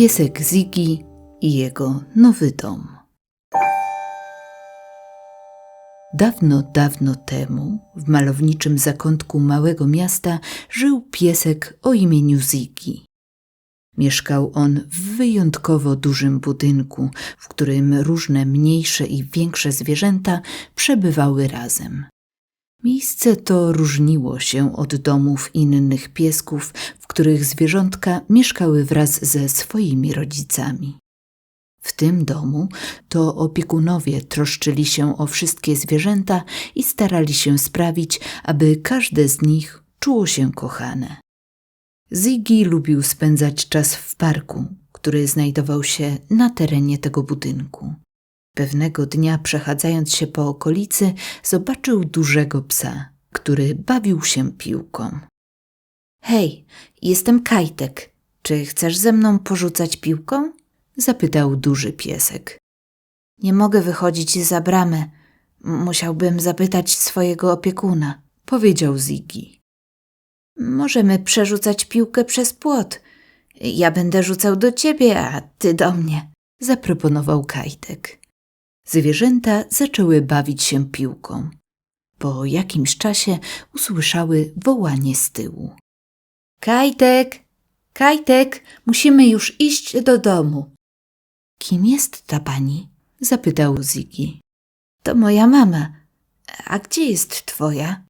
Piesek Ziggy i jego nowy dom. Dawno, dawno temu, w malowniczym zakątku małego miasta, żył piesek o imieniu Ziggy. Mieszkał on w wyjątkowo dużym budynku, w którym różne mniejsze i większe zwierzęta przebywały razem. Miejsce to różniło się od domów innych piesków, których zwierzątka mieszkały wraz ze swoimi rodzicami. W tym domu to opiekunowie troszczyli się o wszystkie zwierzęta i starali się sprawić, aby każde z nich czuło się kochane. Ziggy lubił spędzać czas w parku, który znajdował się na terenie tego budynku. Pewnego dnia, przechadzając się po okolicy, zobaczył dużego psa, który bawił się piłką. Hej, jestem Kajtek. Czy chcesz ze mną porzucać piłką? zapytał duży piesek. Nie mogę wychodzić za bramę. Musiałbym zapytać swojego opiekuna, powiedział Ziggy. Możemy przerzucać piłkę przez płot. Ja będę rzucał do ciebie, a ty do mnie, zaproponował Kajtek. Zwierzęta zaczęły bawić się piłką. Po jakimś czasie usłyszały wołanie z tyłu. Kajtek, Kajtek, musimy już iść do domu. Kim jest ta pani? zapytał Ziggy. To moja mama. A gdzie jest twoja?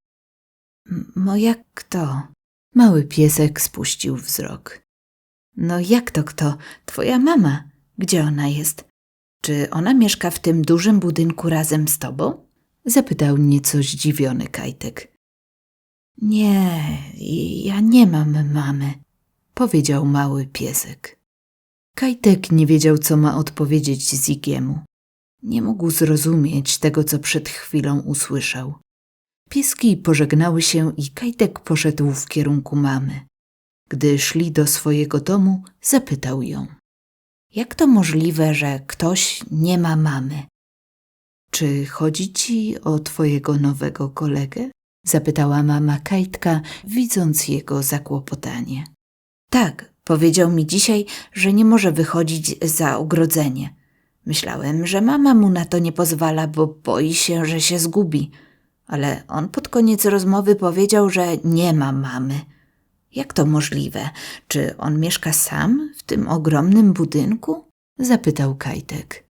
"M- Moja kto? Mały piesek spuścił wzrok. No jak to kto? Twoja mama. Gdzie ona jest? Czy ona mieszka w tym dużym budynku razem z tobą? Zapytał nieco zdziwiony Kajtek. Nie, ja nie mam mamy, powiedział mały piesek. Kajtek nie wiedział, co ma odpowiedzieć Zigiemu. Nie mógł zrozumieć tego, co przed chwilą usłyszał. Pieski pożegnały się i Kajtek poszedł w kierunku mamy. Gdy szli do swojego domu, zapytał ją. Jak to możliwe, że ktoś nie ma mamy? Czy chodzi ci o twojego nowego kolegę? Zapytała mama Kajtka, widząc jego zakłopotanie. Tak, powiedział mi dzisiaj, że nie może wychodzić za ogrodzenie. Myślałem, że mama mu na to nie pozwala, bo boi się, że się zgubi. Ale on pod koniec rozmowy powiedział, że nie ma mamy. Jak to możliwe? Czy on mieszka sam w tym ogromnym budynku? zapytał Kajtek.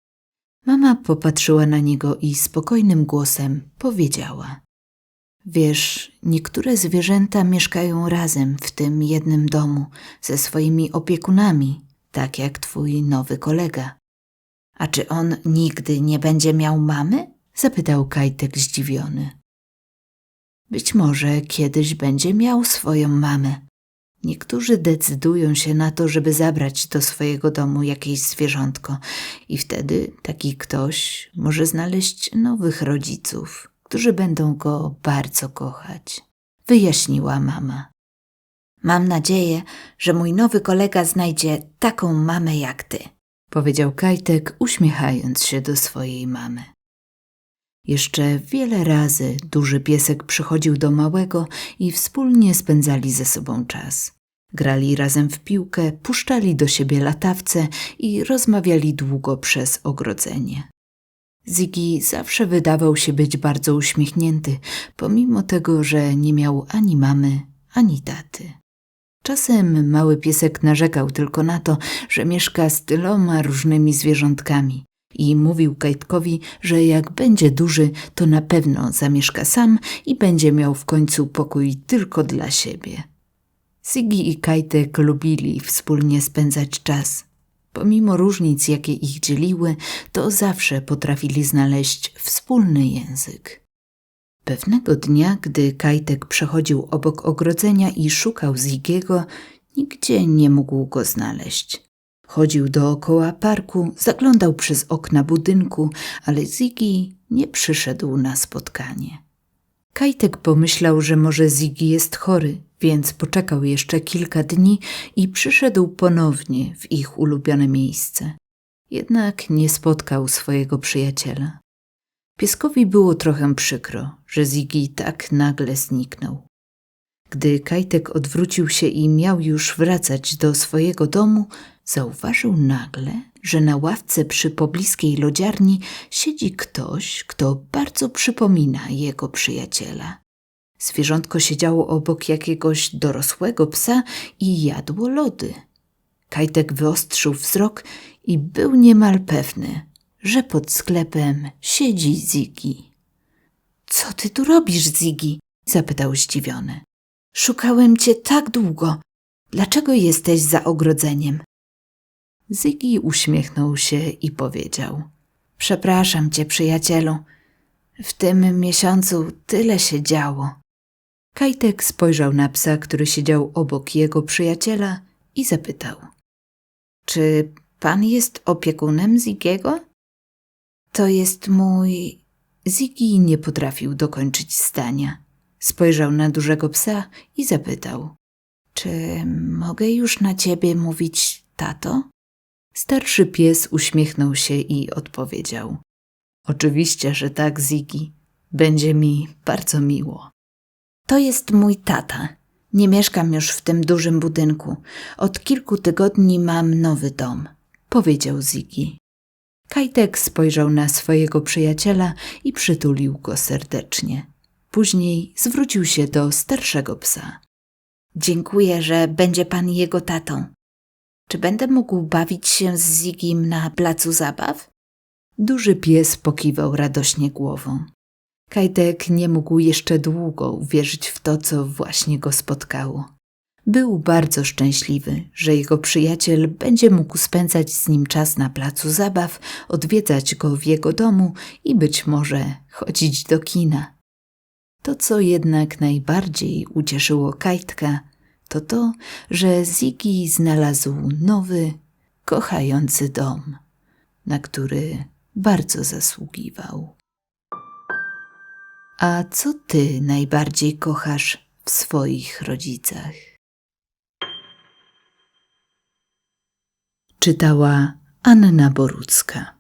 Mama popatrzyła na niego i spokojnym głosem powiedziała: Wiesz, niektóre zwierzęta mieszkają razem w tym jednym domu ze swoimi opiekunami, tak jak twój nowy kolega. A czy on nigdy nie będzie miał mamy? zapytał Kajtek zdziwiony. Być może kiedyś będzie miał swoją mamę. Niektórzy decydują się na to, żeby zabrać do swojego domu jakieś zwierzątko, i wtedy taki ktoś może znaleźć nowych rodziców, którzy będą go bardzo kochać, wyjaśniła mama. Mam nadzieję, że mój nowy kolega znajdzie taką mamę jak ty, powiedział Kajtek, uśmiechając się do swojej mamy. Jeszcze wiele razy duży piesek przychodził do małego i wspólnie spędzali ze sobą czas. Grali razem w piłkę, puszczali do siebie latawce i rozmawiali długo przez ogrodzenie. Ziggy zawsze wydawał się być bardzo uśmiechnięty, pomimo tego, że nie miał ani mamy, ani taty. Czasem mały piesek narzekał tylko na to, że mieszka z tyloma różnymi zwierzątkami i mówił Kajtkowi, że jak będzie duży, to na pewno zamieszka sam i będzie miał w końcu pokój tylko dla siebie. Ziggy i Kajtek lubili wspólnie spędzać czas. Pomimo różnic, jakie ich dzieliły, to zawsze potrafili znaleźć wspólny język. Pewnego dnia, gdy Kajtek przechodził obok ogrodzenia i szukał Zigiego, nigdzie nie mógł go znaleźć. Chodził dookoła parku, zaglądał przez okna budynku, ale Ziggy nie przyszedł na spotkanie. Kajtek pomyślał, że może Ziggy jest chory, więc poczekał jeszcze kilka dni i przyszedł ponownie w ich ulubione miejsce. Jednak nie spotkał swojego przyjaciela. Pieskowi było trochę przykro, że Ziggy tak nagle zniknął. Gdy Kajtek odwrócił się i miał już wracać do swojego domu, Zauważył nagle, że na ławce przy pobliskiej lodziarni siedzi ktoś, kto bardzo przypomina jego przyjaciela. Zwierzątko siedziało obok jakiegoś dorosłego psa i jadło lody. Kajtek wyostrzył wzrok i był niemal pewny, że pod sklepem siedzi Zigi. Co ty tu robisz, Zigi? zapytał zdziwiony. Szukałem cię tak długo. Dlaczego jesteś za ogrodzeniem? Zigi uśmiechnął się i powiedział: Przepraszam cię, przyjacielu. W tym miesiącu tyle się działo. Kajtek spojrzał na psa, który siedział obok jego przyjaciela i zapytał: Czy pan jest opiekunem Zigiego? To jest mój. Zigi nie potrafił dokończyć zdania. Spojrzał na dużego psa i zapytał: Czy mogę już na ciebie mówić, tato? Starszy pies uśmiechnął się i odpowiedział: Oczywiście, że tak, Zigi. Będzie mi bardzo miło. To jest mój tata. Nie mieszkam już w tym dużym budynku. Od kilku tygodni mam nowy dom, powiedział Zigi. Kajtek spojrzał na swojego przyjaciela i przytulił go serdecznie. Później zwrócił się do starszego psa. Dziękuję, że będzie pan jego tatą. Czy będę mógł bawić się z Zigim na placu zabaw? Duży pies pokiwał radośnie głową. Kajtek nie mógł jeszcze długo uwierzyć w to, co właśnie go spotkało. Był bardzo szczęśliwy, że jego przyjaciel będzie mógł spędzać z nim czas na placu zabaw, odwiedzać go w jego domu i być może chodzić do kina. To, co jednak najbardziej ucieszyło Kajtka, to to, że Ziggy znalazł nowy, kochający dom, na który bardzo zasługiwał. A co ty najbardziej kochasz w swoich rodzicach? Czytała Anna Borucka.